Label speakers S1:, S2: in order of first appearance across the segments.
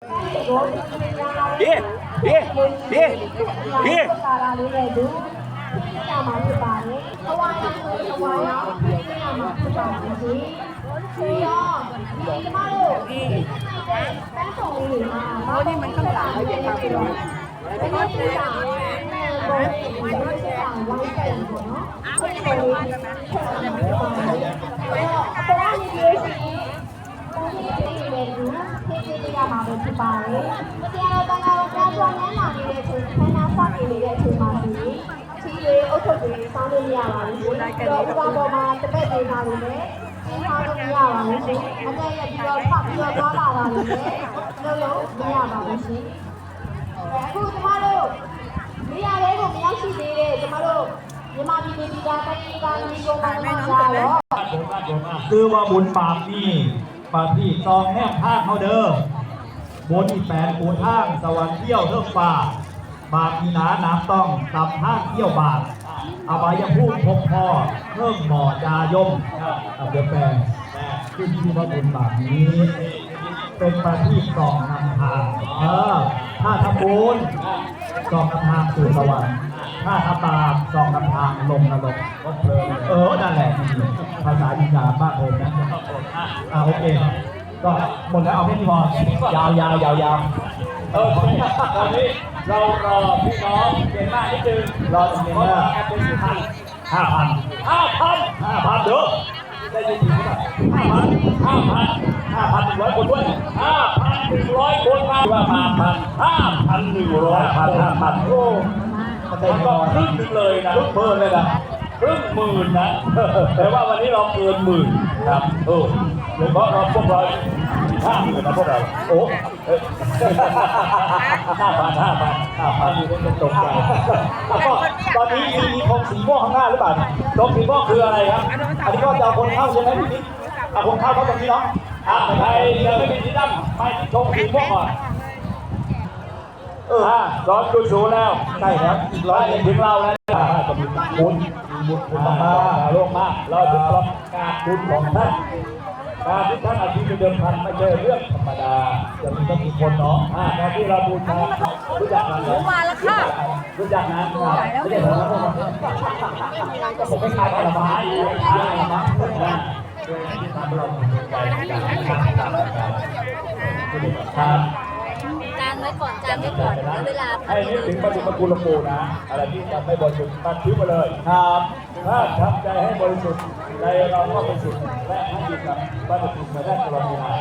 S1: ဒီဒီဒီဒီ
S2: ကာလာလေးနဲ့သူပြမှာဖြစ်ပါတယ်။ဟဝါရောင်းဆိုဟဝါရောင်းပြမှာဖြစ်ပါတယ်။ဒီတော့ဒီကျမတို့ဒီပန်းဆောင်လေးတွေမှာဘာလို့မကောက်တာလဲဆိုတော့ဒီလိုဖြစ်တာဘောဒီလိုဖြစ်တာဝိုင်းတယ်ပေါ့နော်။အဲ့ဒီလိုလေးဆက်နေပါတယ်။အဲ့တော့အပေါ်ကနေပြောရှင်ဒီလေးတွေနဲ့ဒီသိသိရ မှာပဲဖြစ်ပါတယ်။ဆရာတော်ကလည်းကြားကြောင်းနဲ့လာနေတဲ့အချိန်ခန္ဓာဆောက်နေနေတဲ့အချိန်မှာဒီချီတွေအုတ်ထုပ်တွေစောင်းလို့မရပါဘူး။တော့ဥပမာပေါ်မှာတပည့်နေတာတွေလည်းသင်ထားလို့မရပါဘူးရှင်။အတက်ရပြီးတော့ဖတ်ပြီးတော့သွားလာတာတွေလည်းလုံးလုံးမရပါဘူးရှင်။အခုကျမတို့နေရာလေးကိုမရောက်ရှိသေးတဲ့ကျမတို့မြန်မာပြည်ပြည်သားတိုင်းပြည်သားမျိုးစုံပါမှာကြတော့
S3: คือว่าบุญบาปนี่บาปที่ตองแนบทางเขาเด้อ บุญที่แปดปูท่างสวรรค์เที่ยวเทิงฟ้าบาปที่หนาน้ำต้องตับทางเที่ยวบาปอบายภูมิพบพ่อเครื่องหมอจายมเอาเดี๋ยวแปลขึ้นที่ว่าบุญบาปนี้ เป็นประทีปสองนำทางเออถ้าทำบุญสองนำทางสู่สวรรค์ถ้าทำบาปสองนำทางลงนรกเพลินเออนั่นแหละภาษาอีสานบ้านผมนะโอเค ก็หมดแล้วเอาแค่นี้พอยาวยาวยาวยาว
S1: เออตอนนี้เรารอพี่น้องเก่งมากนิดนึง
S3: รอตรงนี้
S1: เพราะ
S3: นะ
S1: ว่าแอปเป็นสี่พัน
S3: ห้าพัน
S1: ห้าพัน
S3: ห้าพันเด้อ
S1: ได้ยินถึงไหมห้าพันห้าพัน
S3: ห้าพันหนึ่งร้อยคนด้วย
S1: ห้าพันหนึ่งร้อยคนมาว่าห้าพันห้าพันหนึ่งร้อย
S3: ห้าพันห้าพันโอ้มันได้
S1: มัน
S3: น
S1: ก็
S3: อน
S1: ครึ่งหนึงเลยนะ
S3: ลุกเพิ่มเลยนะ
S1: ครึ่งหมื่นนะแต่ว่าวันนี้เราเกินหมื่นครับเออโดยเฉพาะเราพวกเราห้าหมื่นนะพวกเรา
S3: โอ้
S1: ห้าพันห้าพันห้าพันนี่เป็นตกใจ
S3: แล้วก็ตอนนี้มีมีธงสีม่วงข้างหน้าหรือเปล่าเนี่ย
S1: ตรงสีม่วงคืออะไรครับ
S3: อันนี้ก็จะเอาคนเข้าใช่ไหมพี่นิดเอาคนเข้าเขาตรงนี้เนาะ
S1: อ่าใครยังไม่มีที่นั่งไปที่ตรงสีม่วงก่อน
S3: อ่า
S1: ร้อนดูสูแล้ว
S3: ใช่ครับร้อ
S1: ยย
S3: หนึ่ง
S1: ถึงเราแล้ว
S3: อ่าก็มีบุญมีบุญคุณมาก
S1: โลกมากเราถึงประกาศบุญของท่านการที่ท่านอาทิตย์เดิมพันไม่ใช่เรื่องธรรมดา
S3: จะมีต้องมีคนเนาะ
S1: การที่เราบูชารู้จักกันไหม
S2: มาแล้วค่ะ
S1: รู้จักนะไม่ใช่ผมนะผมไม่ขายผลไม้ขายผลไม้ที่ทำเราครับ
S4: จานไว้ก่อนจานไว้ก่อนแล้วเวลา
S1: ให้นึกถึงปฏิมาคุณหลวงปู่นะ อะไรที่ทำให้บริสุทธิ์ตัดทิ้งมาเลย
S3: ครับ
S1: ถ้าทำใจให้บริสุทธิ์ใจเราก็บริสุทธิ์และให้ดีกับปฏิทินมาได้ตลอดเวลา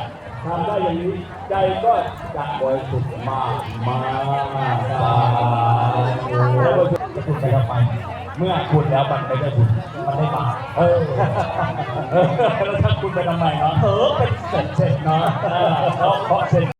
S1: ทำได้อย่างนี้ใจก็จะบริสุทธิ์มากมากแล้วบริสุทธิ์
S3: จะพูดไปทำไม
S1: เมื่อคุณแล้วมันไม่ได้บุญ
S3: มันได้บาป
S1: เออแล้วถ้าคุณไปทำไมเนาะ
S3: เออเป็นเสร็จเสร็จเนาะ
S1: เพราะเพราะเสร็จ